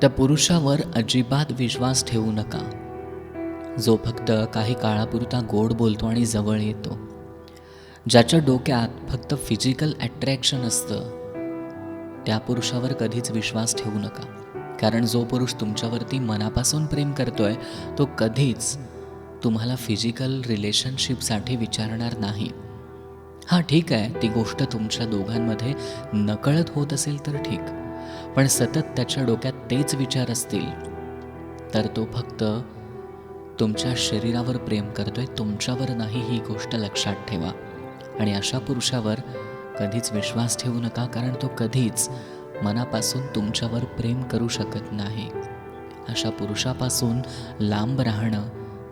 त्या पुरुषावर अजिबात विश्वास ठेवू नका. जो फक्त काही काळापुरता गोड बोलतो आणि जवळ येतो ज्याच्या डोक्यात फक्त फिजिकल अट्रॅक्शन असतं त्या पुरुषावर कधीच विश्वास ठेवू नका. कारण जो पुरुष तुमच्यावरती मनापासून प्रेम करतोय तो कधीच तुम्हाला फिजिकल रिलेशनशिपसाठी विचारणार नाही. हां ठीक आहे ती गोष्ट तुमच्या दोघांमध्ये नकळत होत असेल तर ठीक. पण सतत त्याच्या डोक्यात तेच विचार असतील तर तो फक्त तुमच्या शरीरावर प्रेम करतोय तुमच्यावर नाही ही गोष्ट लक्षात ठेवा. आणि अशा पुरुषावर कधीच विश्वास ठेवू नका कारण तो कधीच मनापासून तुमच्यावर प्रेम करू शकत नाही. अशा पुरुषापासून लांब राहणं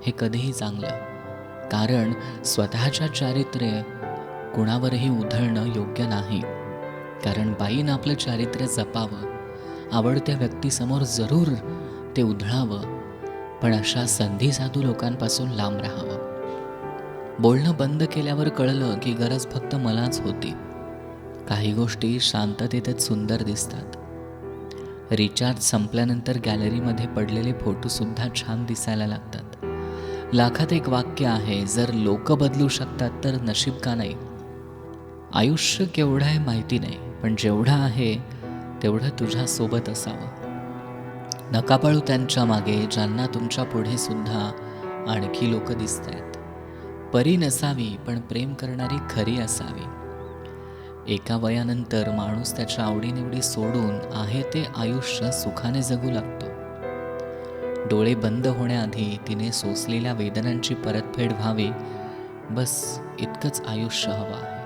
हे कधीही चांगलं कारण स्वतःच्या चारित्र्य कुणावरही उधळणं योग्य नाही. कारण बाईनं आपलं चारित्र्य जपावं आवडत्या व्यक्तीसमोर जरूर ते उधळावं पण अशा संधी साधू लोकांपासून लांब राहावं. बोलणं बंद केल्यावर कळलं की गरज फक्त मलाच होती. काही गोष्टी शांततेतच सुंदर दिसतात. रिचार्ज संपल्यानंतर गॅलरीमध्ये पडलेले फोटोसुद्धा छान दिसायला लागतात. लाखात एक वाक्य आहे जर लोक बदलू शकतात तर नशीब का नाही? आयुष्य केवढं आहे माहिती नाही. पण जेवढं आहे तेवढं तुझ्यासोबत असावं. नका पळू त्यांच्या मागे ज्यांना तुमच्यापुढे सुद्धा आणखी लोक दिसत आहेत परी नसावी पण प्रेम करणारी खरी असावी. एका वयानंतर माणूस त्याच्या आवडीनिवडी सोडून आहे ते आयुष्य सुखाने जगू लागतो. डोळे बंद होण्याआधी तिने सोसलेल्या वेदनांची परतफेड व्हावी. बस इतकंच आयुष्य हवं आहे.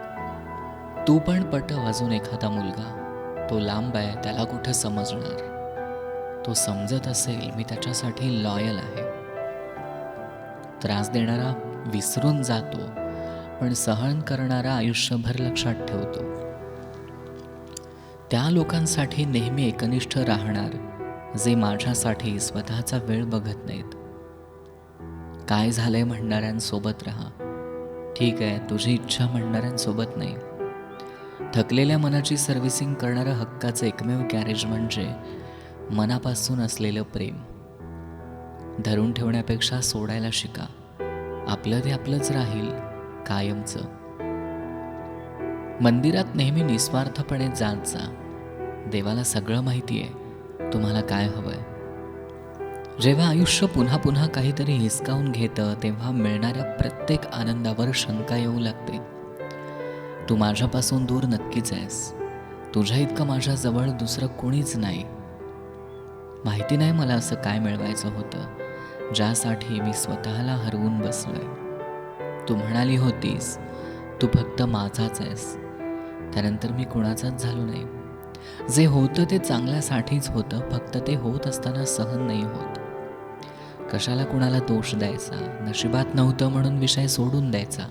तू पण पटव अजून एखादा मुलगा तो लांब आहे त्याला कुठं समजणार? तो समजत असेल मी त्याच्यासाठी लॉयल आहे. त्रास देणारा विसरून जातो पण सहन करणारा आयुष्यभर लक्षात ठेवतो. त्या लोकांसाठी नेहमी एकनिष्ठ राहणार जे माझ्यासाठी स्वतःचा वेळ बघत नाहीत. काय झालंय म्हणणाऱ्यांसोबत राहा. ठीक आहे तुझी इच्छा म्हणणाऱ्यांसोबत नाही. थकलेल्या मनाची सर्व्हिसिंग करणारं हक्काचं एकमेव गॅरेज म्हणजे मनापासून असलेलं प्रेम. धरून ठेवण्यापेक्षा सोडायला शिका. आपलं ते आपलंच राहील कायमचं. मंदिरात नेहमी निस्वार्थपणे जात जा. देवाला सगळं माहिती आहे तुम्हाला काय हवंय. जेव्हा आयुष्य पुन्हा पुन्हा काहीतरी हिसकावून घेतं तेव्हा मिळणाऱ्या प्रत्येक आनंदावर शंका येऊ लागते. तू माझ्यापासून दूर नक्कीच आहेस. तुझ्या इतकं माझ्याजवळ दुसरं कोणीच नाही. माहिती नाही मला असं काय मिळवायचं होतं. ज्यासाठी मी स्वतःला हरवून बसलोय. तू म्हणाली होतीस तू फक्त माझाच आहेस. त्यानंतर मी कुणाचाच झालो नाही. जे होतं ते चांगल्यासाठीच होतं फक्त ते होत असताना सहन नाही होत. कशाला कुणाला दोष द्यायचा? नशिबात नव्हतं म्हणून विषय सोडून द्यायचा.